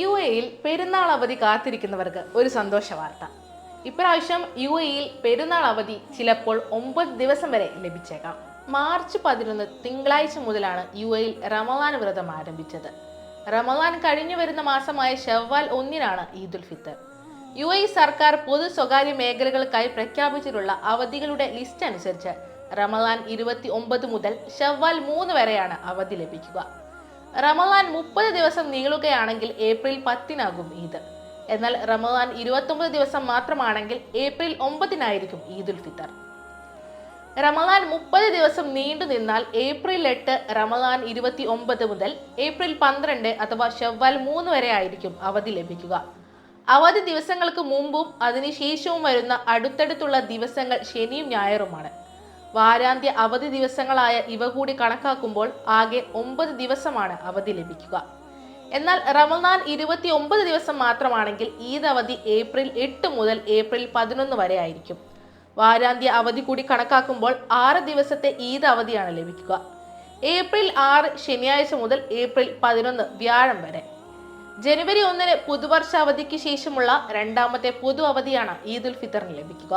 U എയിൽ പെരുന്നാൾ അവധി കാത്തിരിക്കുന്നവർക്ക് ഒരു സന്തോഷ വാർത്ത. ഇപ്രാവശ്യം യു എയിൽ പെരുന്നാൾ അവധി ചിലപ്പോൾ ഒമ്പത് ദിവസം വരെ ലഭിച്ചേക്കാം. മാർച്ച് പതിനൊന്ന് തിങ്കളാഴ്ച മുതലാണ് യു എയിൽ റമദാൻ വ്രതം ആരംഭിച്ചത്. റമദാൻ കഴിഞ്ഞു വരുന്ന മാസമായ ഷവ്വാൽ ഒന്നിനാണ് ഈദുൽ ഫിത്തർ. യു എ സർക്കാർ പൊതു സ്വകാര്യ മേഖലകൾക്കായി പ്രഖ്യാപിച്ചിട്ടുള്ള അവധികളുടെ ലിസ്റ്റ് അനുസരിച്ച് റമദാൻ ഇരുപത്തി ഒമ്പത് മുതൽ ഷവ്വാൽ മൂന്ന് വരെയാണ് അവധി ലഭിക്കുക. റമദാൻ മുപ്പത് ദിവസം നീളുകയാണെങ്കിൽ ഏപ്രിൽ പത്തിനാകും ഈദ്. എന്നാൽ റമദാൻ ഇരുപത്തൊമ്പത് ദിവസം മാത്രമാണെങ്കിൽ ഏപ്രിൽ ഒമ്പതിനായിരിക്കും ഈദുൽ ഫിത്തർ. റമദാൻ മുപ്പത് ദിവസം നീണ്ടു നിന്നാൽ ഏപ്രിൽ എട്ട് റമദാൻ ഇരുപത്തി ഒമ്പത് മുതൽ ഏപ്രിൽ പന്ത്രണ്ട് അഥവാ ഷവ്വാൽ മൂന്ന് വരെ ആയിരിക്കും അവധി ലഭിക്കുക. അവധി ദിവസങ്ങൾക്ക് മുമ്പും അതിനുശേഷവും വരുന്ന അടുത്തടുത്തുള്ള ദിവസങ്ങൾ ശനിയും ഞായറുമാണ്. വാരാന്ത്യ അവധി ദിവസങ്ങളായ ഇവ കൂടി കണക്കാക്കുമ്പോൾ ആകെ ഒമ്പത് ദിവസമാണ് അവധി ലഭിക്കുക. എന്നാൽ റമദാൻ ഇരുപത്തി ഒമ്പത് ദിവസം മാത്രമാണെങ്കിൽ ഈദ് അവധി ഏപ്രിൽ എട്ട് മുതൽ ഏപ്രിൽ പതിനൊന്ന് വരെ ആയിരിക്കും. വാരാന്ത്യ അവധി കൂടി കണക്കാക്കുമ്പോൾ ആറ് ദിവസത്തെ ഈദ് അവധിയാണ് ലഭിക്കുക. ഏപ്രിൽ ആറ് ശനിയാഴ്ച മുതൽ ഏപ്രിൽ പതിനൊന്ന് വ്യാഴം വരെ. ജനുവരി ഒന്നിന് പുതുവർഷ അവധിക്ക് ശേഷമുള്ള രണ്ടാമത്തെ പൊതു അവധിയാണ് ഈദുൽ ഫിത്തറിന് ലഭിക്കുക.